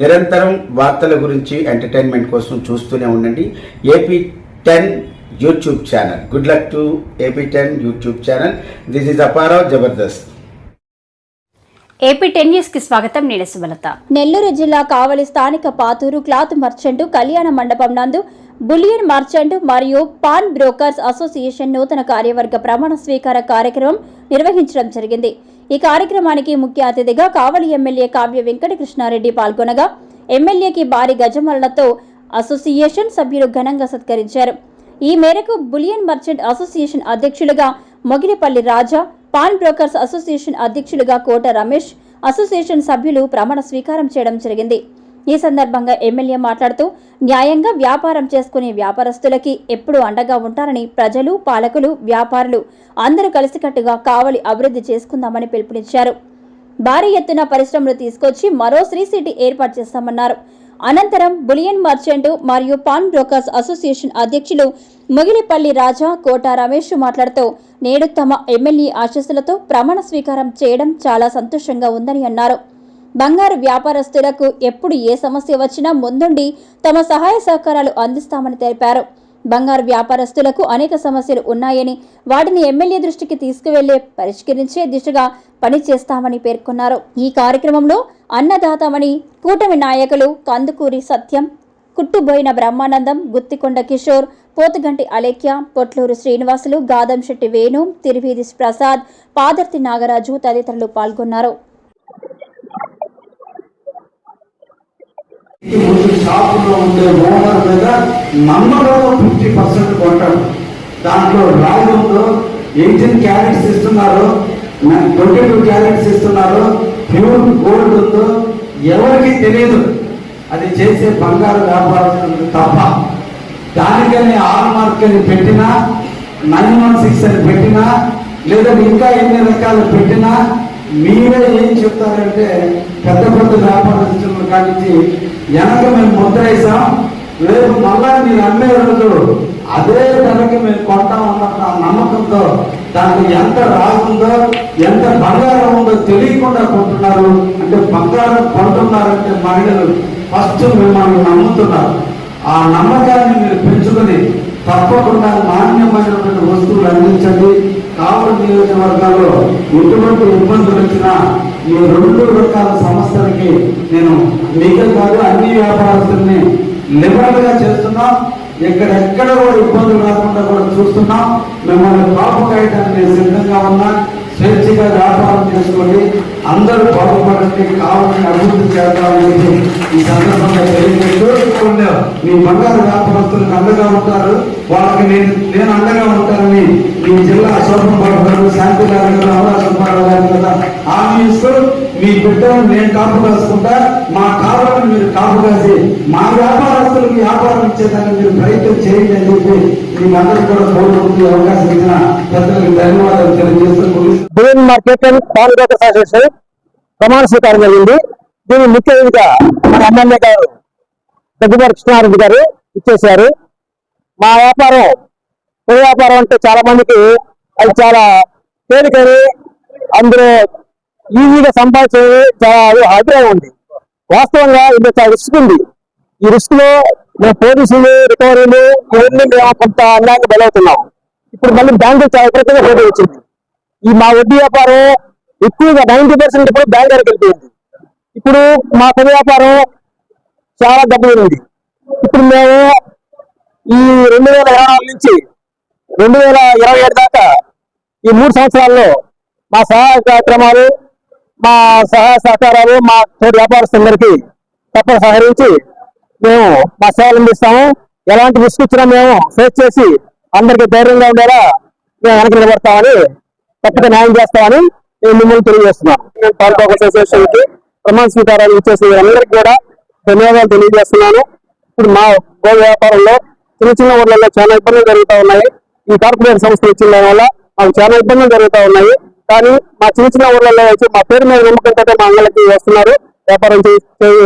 నిరంతరం వార్తల గురించి ఎంటర్టైన్మెంట్ కోసం చూస్తూనే ఉండండి. AP ten YouTube channel good luck to AP ten YouTube channel this is Apparao Jabardasth AP ten న్యూస్కి స్వాగతం. నేను సుమలత. నెల్లూరు జిల్లా కావలి స్థానిక పాతూరు క్లాత్ మర్చెంట్ కళ్యాణ మండపం నందు బులియన్ మర్చెంట్ మరియు పాన్ బ్రోకర్స్ అసోసియేషన్ నూతన కార్యవర్గ ప్రమాణ స్వీకార కార్యక్రమం నిర్వహించడం జరిగింది. ఈ కార్యక్రమానికి ముఖ్య అతిథిగా కావలి ఎమ్మెల్యే కావ్య వెంకటకృష్ణారెడ్డి పాల్గొనగా ఎమ్మెల్యేకి భారీ గజమలతో అసోసియేషన్ సభ్యులు ఘనంగా సత్కరించారు. ఈ మేరకు బులియన్ మర్చెంట్ అసోసియేషన్ అధ్యక్షులుగా Mogilipalli Raja pawn brokers association అధ్యక్షులుగా కోట రమేష్ అసోసియేషన్ సభ్యులు ప్రమాణ స్వీకారం చేయడం జరిగింది. ఈ సందర్భంగా ఎమ్మెల్యే మాట్లాడుతూ న్యాయంగా వ్యాపారం చేసుకునే వ్యాపారస్తులకి ఎప్పుడూ అండగా ఉంటారని ప్రజలు పాలకులు వ్యాపారులు అందరూ కలిసికట్టుగా కావలి అభివృద్ధి చేసుకుందామని పిలుపునిచ్చారు. భారీ ఎత్తున పరిశ్రమలు తీసుకొచ్చి మరో శ్రీ సిటీ ఏర్పాటు చేస్తామన్నారు. అనంతరం బులియన్ మర్చెంట్ మరియు పాన్ బ్రోకర్స్ అసోసియేషన్ అధ్యక్షులు ముగిలిపల్లి రాజా కోట రమేష్ మాట్లాడుతూ నేడు తమ ఎమ్మెల్యే ఆశీస్సులతో ప్రమాణ స్వీకారం చేయడం చాలా సంతోషంగా ఉందని అన్నారు. బంగారు వ్యాపారస్తులకు ఎప్పుడు ఏ సమస్య వచ్చినా ముందుండి తమ సహాయ సహకారాలు అందిస్తామని తెలిపారు. బంగారు వ్యాపారస్తులకు అనేక సమస్యలు ఉన్నాయని వాటిని ఎమ్మెల్యే దృష్టికి తీసుకువెళ్ళే పరిష్కరించే దిశగా పనిచేస్తామని పేర్కొన్నారు. ఈ కార్యక్రమంలో అన్నదాతమణి కూటమి నాయకులు కందుకూరి సత్యం కుట్టుబోయిన బ్రహ్మానందం గుత్తికొండ కిషోర్ పోతుగంటి అలేఖ్య పొట్లూరు శ్రీనివాసులు గాదంశెట్టి వేణు తిరువీధి ప్రసాద్ పాదర్తి నాగరాజు తదితరులు పాల్గొన్నారు. ఇంటి షాపులో ఉండే ఓనర్ మీద నమ్మకంలో ఫిఫ్టీ పర్సెంట్ కొంటాడు దాంట్లో రాజంలో ఉందో ఎయిటీన్ క్యారెట్స్ ఇస్తున్నారు ట్వంటీ టూ క్యారెట్స్ ఇస్తున్నారు ప్యూర్ గోల్డ్ ఉందో ఎవరికి తెలియదు అది చేసే బంగారు వ్యాపారం తప్ప. దానికని ఆల్ మార్క్ అని పెట్టినా నైన్ వన్ సిక్స్ అని పెట్టినా లేదా ఇంకా ఎన్ని రకాలు పెట్టినా మీరే ఏం చెప్తారంటే పెద్ద పెద్ద వ్యాపారస్తులు కానించి వెనక మేము ముద్ర వేసాం రేపు మళ్ళా మీరు అమ్మే అదే ధరకి మేము కొంటామన్న ఆ నమ్మకంతో దానికి ఎంత రాగుందో ఎంత బంగారం ఉందో తెలియకుండా కొంటున్నారు. అంటే బంగారం కొంటున్నారంటే మహిళలు ఫస్ట్ మిమ్మల్ని నమ్ముతున్నారు. ఆ నమ్మకాన్ని మీరు పెంచుకొని తప్పకుండా నాణ్యమైనటువంటి వస్తువులు అందించండి. కావలి నియోజకవర్గాల్లో ఎటువంటి ఇబ్బందులు వచ్చినా ఈ రెండు రకాల సంస్థలకి నేను మీకే కాదు అన్ని వ్యాపారస్తుల్ని లిబరల్గా చేస్తున్నాం. ఎక్కడెక్కడ కూడా ఇబ్బందులు రాకుండా కూడా చూస్తున్నాం. మిమ్మల్ని కాపు కాయటానికి నేను సిద్ధంగా ఉన్నా. స్వేచ్ఛగా వ్యాపారం చేసుకోండి. అందరూ బాగుపడండి కావాలని అభివృద్ధి చేద్దామని చెప్పి ఈ సందర్భంగా తెలియజేస్తూ మీ బంగారు వ్యాపారస్తులకు అండగా ఉంటారు. వాళ్ళకి నేను నేను అండగా ఉంటానని మీ జిల్లా శోభన్ గారు శాంతి గారు అవకాశం గారు కదా హామీ ఇస్తూ మీ బిడ్డను నేను కాపు కాసుకుంటా మా కావాలని మీరు కాపు కాసి మా వ్యాపారస్తులకు వ్యాపారం ఇచ్చేదాన్ని మీరు ప్రయత్నం చేయండి అని చెప్పి మీకందరూ కూడా కోరుకుంటే అవకాశం ఇచ్చిన పెద్దలకు ధన్యవాదాలు తెలియజేస్తూ మార్కెట్ అసోసియేషన్ ప్రమాణ స్వీకారం జరిగింది. దీని ముఖ్య అతిథిగా మన ఎమ్మెల్యే గారు దగ్గుబాటి కృష్ణారెడ్డి గారు ఇచ్చేశారు. మా వ్యాపారం పులి వ్యాపారం అంటే చాలా మందికి అది చాలా తేలికని అందరూ ఈజీగా సంపాదించే చాలా అది అభిప్రాయం ఉంది. వాస్తవంగా ఇంత చాలా రిస్క్ ఉంది. ఈ రిస్క్లో మేము పోలీసులు రికవరీలు ఇవన్నీ మేము కొంత అన్యాయంగా బలవుతున్నాం. ఇప్పుడు మళ్ళీ బ్యాంకులు చాలా విపరీతంగా పోటీ వచ్చింది. ఈ మా వడ్డీ వ్యాపారం ఎక్కువగా నైన్టీ పర్సెంట్ ఇప్పుడు బ్యాంక్ దగ్గరికి వెళ్ళిపోయింది. ఇప్పుడు మా పని వ్యాపారం చాలా దెబ్బతింది ఇప్పుడు మేము ఈ రెండు వేల ఇరవై నుంచి రెండు వేల ఇరవై ఏడు దాకా ఈ మూడు సంవత్సరాల్లో మా సహాయ కార్యక్రమాలు మా సహాయ సహకారాలు మా తోటి వ్యాపారస్తులందరికీ తప్పక సహకరించి మేము మా సేవలు అందిస్తాము. ఎలాంటి రిస్క్ వచ్చినా మేము ఫేస్ చేసి అందరికీ ధైర్యంగా ఉండేలా మేము వెనక నిలబడతామని తప్పక న్యాయం చేస్తామని నేను మిమ్మల్ని తెలియజేస్తున్నాను. నేను పాల్గొక అసోసియేషన్కి ప్రమాణ స్వీకారాలు ఇచ్చేసిన అందరికీ కూడా ధన్యవాదాలు తెలియజేస్తున్నాను. ఇప్పుడు మా గోల్డ్ వ్యాపారంలో చిన్న చిన్న ఊర్లలో చాలా ఇబ్బందులు జరుగుతూ ఉన్నాయి. ఈ కార్పొరేట్ సంస్థ ఇచ్చిన దాని వల్ల మాకు చాలా ఇబ్బందులు జరుగుతూ ఉన్నాయి. కానీ మా చిన్న చిన్న ఊర్లలో వచ్చి మా పేరు మీద నమ్మకంతో మా అంగళ్ళకి వస్తున్నారు. వ్యాపారం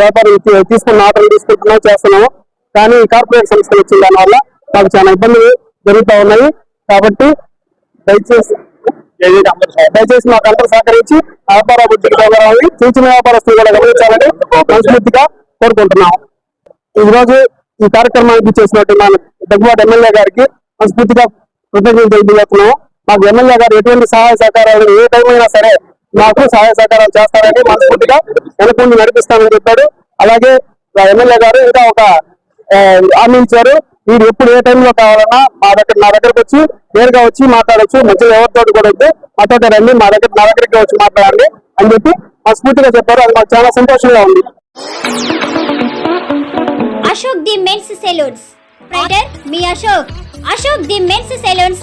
వ్యాపారం తీసుకున్న ఆటలు తీసుకుంటున్నాం చేస్తున్నాము. కానీ ఈ కార్పొరేట్ సంస్థలు వచ్చిన దాని వల్ల మాకు చాలా ఇబ్బందులు జరుగుతూ ఉన్నాయి. కాబట్టి దయచేసి దయచేసి మాకు అందరూ సహకరించి వ్యాపార అభివృద్ధికి తోడ్పడాలని చిన్న చిన్న వ్యాపారస్తులు కూడా గమనించాలని మనస్ఫూర్తిగా కోరుకుంటున్నాం ఈ రోజు ఈ కార్యక్రమానికి చేసినట్టు మన దగ్గుబాటు ఎమ్మెల్యే గారికి మనస్ఫూర్తిగా కృతజ్ఞతలు తెలియజేస్తున్నాము. మాకు ఎమ్మెల్యే గారు ఎటువంటి సహాయ సహకారాలు ఏ టైం అయినా సరే మాకు సహాయ సహకారాలు చేస్తారని మనస్ఫూర్తిగా వెనుకుండి నడిపిస్తామని చెప్పాడు. అలాగే ఎమ్మెల్యే గారు ఇంకా ఒక హామీ ఇచ్చారు. మీరు ఎప్పుడు ఏ టైంలో కావాలన్నా మా దగ్గర నా దగ్గరకు వచ్చి నేరుగా వచ్చి మాట్లాడచ్చు. మధ్యలో ఎవరితో కూడా వద్దు మాతో రండి మా దగ్గర నా దగ్గరికి వచ్చి మాట్లాడండి అని చెప్పి మనస్ఫూర్తిగా చెప్పారు. అది మాకు చాలా సంతోషంగా ఉంది. Ashok the men's salons. Writer me Ashok. Ashok the men's salons.